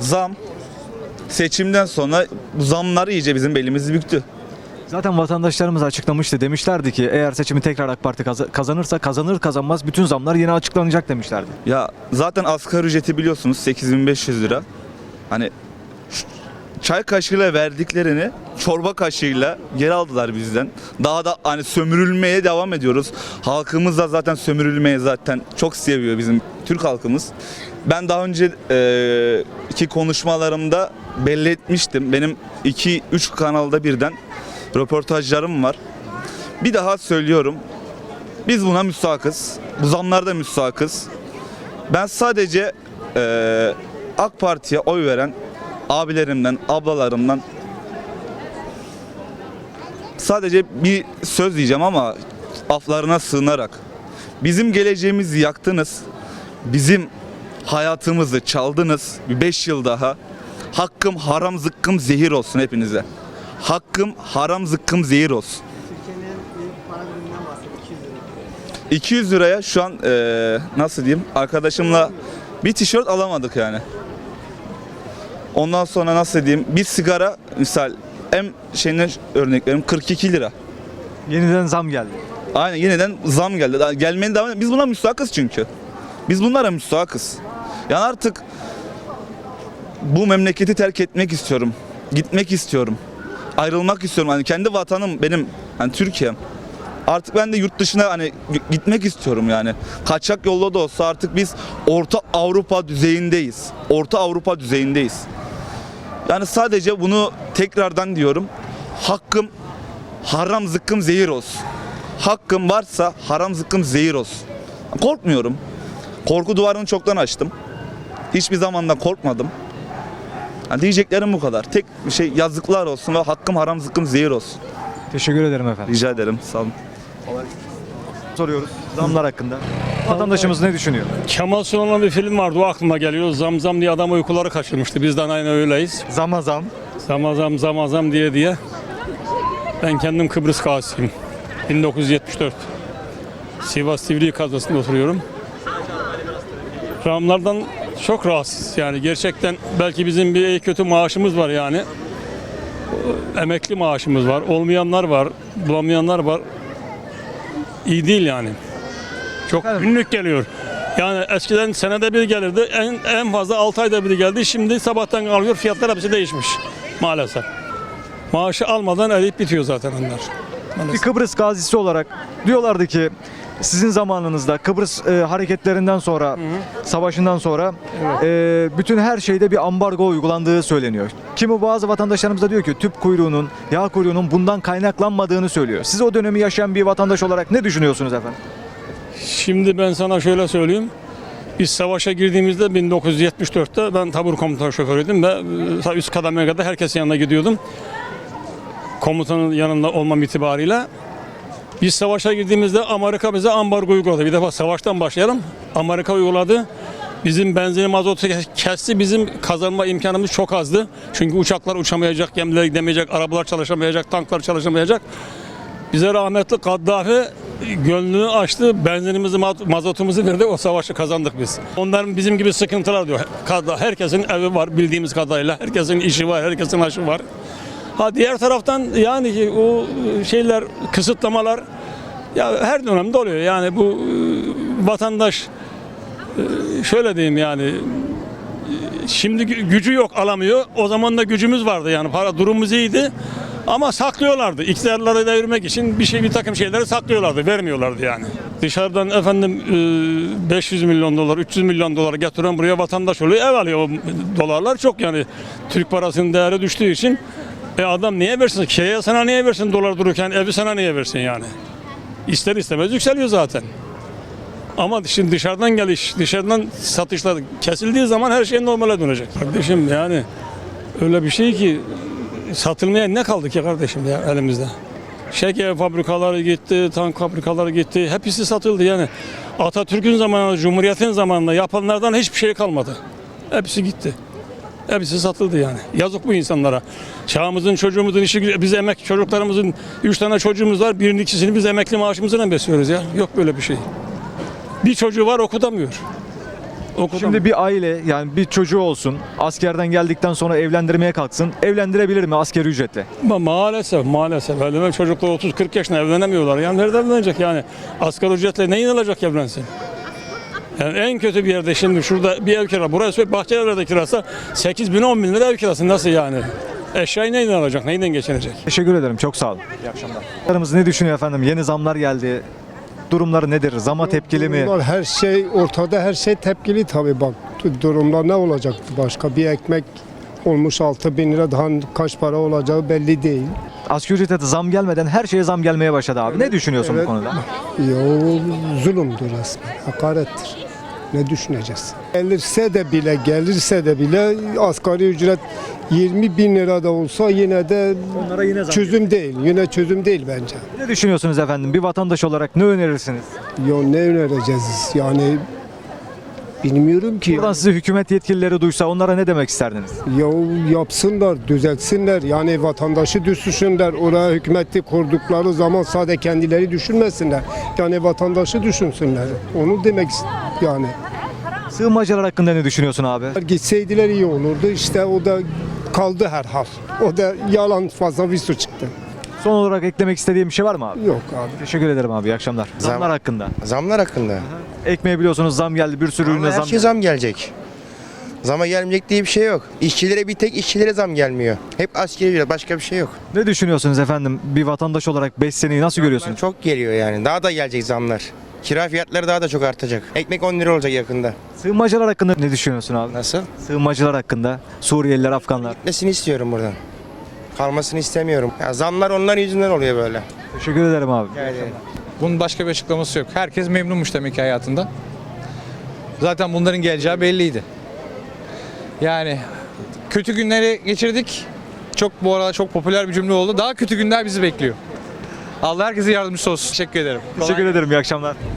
zam seçimden sonra bu zamlar iyice bizim belimizi büktü. Zaten vatandaşlarımız açıklamıştı. Demişlerdi ki eğer seçimi tekrar AK Parti kaz- kazanırsa kazanır kazanmaz bütün zamlar yine açıklanacak demişlerdi. Ya zaten asgari ücreti biliyorsunuz 8500 lira. Hani ş- çay kaşığıyla verdiklerini çorba kaşığıyla geri aldılar bizden. Daha da hani sömürülmeye devam ediyoruz. Halkımız da zaten sömürülmeye zaten çok seviyor bizim Türk halkımız. Ben daha önce e, iki konuşmalarımda belli etmiştim. Benim 2-3 kanalda birden röportajlarım var. Bir daha söylüyorum. Biz buna müstakız. Bu zamlarda müstakız. Ben sadece eee, AK Parti'ye oy veren abilerimden, ablalarımdan sadece bir söz diyeceğim ama aflarına sığınarak bizim geleceğimizi yaktınız. Bizim hayatımızı çaldınız. Bir 5 yıl daha. Hakkım haram zıkkım zehir olsun hepinize. Hakkım haram zıkkım zehir olsun. Türkiye'nin bir para biriminden bahsediyor 200 lira. 200 liraya şu an eee, nasıl diyeyim arkadaşımla bir tişört alamadık yani. Ondan sonra nasıl diyeyim bir sigara misal en şeyine örnek vereyim 42 lira. Yeniden zam geldi. Aynen yeniden zam geldi. Daha Gelmenin devam Biz buna müstahakız çünkü. Biz bunlara müstahakız. Yani artık bu memleketi terk etmek istiyorum. Gitmek istiyorum. Ayrılmak istiyorum. Hani kendi vatanım benim. Hani Türkiye'm. Artık ben de yurt dışına hani gitmek istiyorum yani. Kaçak yolla da olsa artık biz Orta Avrupa düzeyindeyiz. Orta Avrupa düzeyindeyiz. Yani sadece bunu tekrardan diyorum. Hakkım haram zıkkım zehir olsun. Hakkım varsa haram zıkkım zehir olsun. Korkmuyorum. Korku duvarını çoktan açtım. Hiçbir zaman da korkmadım. Yani diyeceklerim bu kadar. Tek bir şey yazıklar olsun ve hakkım haram zıkkım zehir olsun. Teşekkür ederim efendim. Rica ederim. Sağ olun. Soruyoruz zamlar hakkında. Vatandaşımız ne düşünüyor? Kemal Sunal'ın bir film vardı o aklıma geliyor. Zam zam diye adam uykuları kaçırmıştı. Bizden aynı öyleyiz. Zama zam. Zam zam zam zam diye diye. Ben kendim Kıbrıs Gazi'yim. 1974. Sivas Divriği kazasında oturuyorum. Ramlardan çok rahatsız yani gerçekten belki bizim bir kötü maaşımız var yani. Emekli maaşımız var. Olmayanlar var. Bulamayanlar var. İyi değil yani. Çok günlük geliyor. Yani eskiden senede bir gelirdi. En, en fazla 6 ayda bir geldi. Şimdi sabahtan alıyor. Fiyatlar hepsi değişmiş. Maalesef. Maaşı almadan eriyip bitiyor zaten onlar. Bir Maalesef. Kıbrıs gazisi olarak diyorlardı ki sizin zamanınızda Kıbrıs e, hareketlerinden sonra, savaşından sonra e, bütün her şeyde bir ambargo uygulandığı söyleniyor. Kimi bazı vatandaşlarımız da diyor ki tüp kuyruğunun, yağ kuyruğunun bundan kaynaklanmadığını söylüyor. Siz o dönemi yaşayan bir vatandaş olarak ne düşünüyorsunuz efendim? Şimdi ben sana şöyle söyleyeyim. Biz savaşa girdiğimizde 1974'te ben tabur komutan şoförüydüm ve e, üst kademeye kadar herkesin yanına gidiyordum. Komutanın yanında olmam itibarıyla. Biz savaşa girdiğimizde Amerika bize ambargo uyguladı. Bir defa savaştan başlayalım. Amerika uyguladı. Bizim benzini mazotu kesti. Bizim kazanma imkanımız çok azdı. Çünkü uçaklar uçamayacak, gemiler gidemeyecek, arabalar çalışamayacak, tanklar çalışamayacak. Bize rahmetli Kaddafi gönlünü açtı, benzinimizi, ma- mazotumuzu verdi, o savaşı kazandık biz. Onların bizim gibi sıkıntılar diyor. Herkesin evi var bildiğimiz kadarıyla, herkesin işi var, herkesin aşı var. Ha diğer taraftan yani ki o şeyler, kısıtlamalar ya her dönemde oluyor. Yani bu e, vatandaş e, şöyle diyeyim yani e, şimdi gü- gücü yok alamıyor. O zaman da gücümüz vardı yani para durumumuz iyiydi. Ama saklıyorlardı. İktidarları devirmek için bir şey bir takım şeyleri saklıyorlardı. Vermiyorlardı yani. Dışarıdan efendim e, 500 milyon dolar, 300 milyon dolar getiren buraya vatandaş oluyor. Ev alıyor o dolarlar çok yani. Türk parasının değeri düştüğü için e adam niye versin? Şeye sana niye versin dolar dururken evi sana niye versin yani? İster istemez yükseliyor zaten. Ama şimdi dışarıdan geliş, dışarıdan satışlar kesildiği zaman her şey normale dönecek. Kardeşim yani öyle bir şey ki satılmaya ne kaldı ki kardeşim ya elimizde? Şeker fabrikaları gitti, tank fabrikaları gitti. Hepsi satıldı yani. Atatürk'ün zamanında, Cumhuriyet'in zamanında yapanlardan hiçbir şey kalmadı. Hepsi gitti. Hepsi satıldı yani. Yazık bu insanlara. Çağımızın çocuğumuzun işi biz emek çocuklarımızın üç tane çocuğumuz var. Birinin ikisini biz emekli maaşımızla besliyoruz ya. Yok böyle bir şey. Bir çocuğu var okutamıyor. Okudu. Şimdi bir aile yani bir çocuğu olsun askerden geldikten sonra evlendirmeye kalksın. Evlendirebilir mi askeri ücretle? Ma- maalesef maalesef. Hele çocuklar 30-40 yaşında evlenemiyorlar. Yani nerede evlenecek yani? Asgari ücretle neyin alacak evlensin? Yani en kötü bir yerde şimdi şurada bir ev kira, burası Bahçelievler'de kirası 8 bin 10 bin lira ev kirası nasıl yani? Eşyayı neyle alacak, neyle geçinecek? Teşekkür ederim. Çok sağ olun. İyi akşamlar. Aramız ne düşünüyor efendim? Yeni zamlar geldi. Durumları nedir? Zama tepkili mi? Durumlar her şey ortada her şey tepkili tabii bak durumlar ne olacaktı başka bir ekmek olmuş 6 bin lira daha kaç para olacağı belli değil. Asgari ücrete zam gelmeden her şeye zam gelmeye başladı abi. Ne düşünüyorsun Evet. bu konuda? Ya o zulümdür resmen hakarettir. Ne düşüneceğiz? Gelirse de bile gelirse de bile asgari ücret 20 bin lira da olsa yine de Onlara yine zam çözüm değil. Yine çözüm değil bence. Ne düşünüyorsunuz efendim? Bir vatandaş olarak ne önerirsiniz? Ya ne önereceğiz yani bilmiyorum ki. Buradan sizi hükümet yetkilileri duysa onlara ne demek isterdiniz? Ya yapsınlar, düzeltsinler. Yani vatandaşı düşünsünler. Oraya hükümeti kurdukları zaman sadece kendileri düşünmesinler. Yani vatandaşı düşünsünler. Onu demek ist- yani. Sığınmacılar hakkında ne düşünüyorsun abi? Gitseydiler iyi olurdu. İşte o da kaldı herhal. O da yalan fazla bir su çıktı. Son olarak eklemek istediğim bir şey var mı abi? Yok abi. Teşekkür ederim abi. İyi akşamlar. Zam- Zamlar hakkında. Zamlar hakkında. Ekmeğe biliyorsunuz zam geldi. Bir sürü ürüne Ama her zam şey geldi. zam gelecek. Zama gelmeyecek diye bir şey yok. İşçilere bir tek işçilere zam gelmiyor. Hep askeri ücret başka bir şey yok. Ne düşünüyorsunuz efendim? Bir vatandaş olarak 5 seneyi nasıl görüyorsunuz? Çok geliyor yani. Daha da gelecek zamlar. Kira fiyatları daha da çok artacak. Ekmek 10 lira olacak yakında. Sığınmacılar hakkında ne düşünüyorsun abi? Nasıl? Sığınmacılar hakkında. Suriyeliler, Afganlar. Gitmesini istiyorum buradan. Kalmasını istemiyorum. Ya zamlar onların yüzünden oluyor böyle. Teşekkür ederim abi. Yani. Bunun başka bir açıklaması yok. Herkes memnunmuş demek ki hayatında. Zaten bunların geleceği belliydi. Yani kötü günleri geçirdik. Çok bu arada çok popüler bir cümle oldu. Daha kötü günler bizi bekliyor. Allah herkese yardımcısı olsun. Teşekkür ederim. Teşekkür ederim. İyi akşamlar.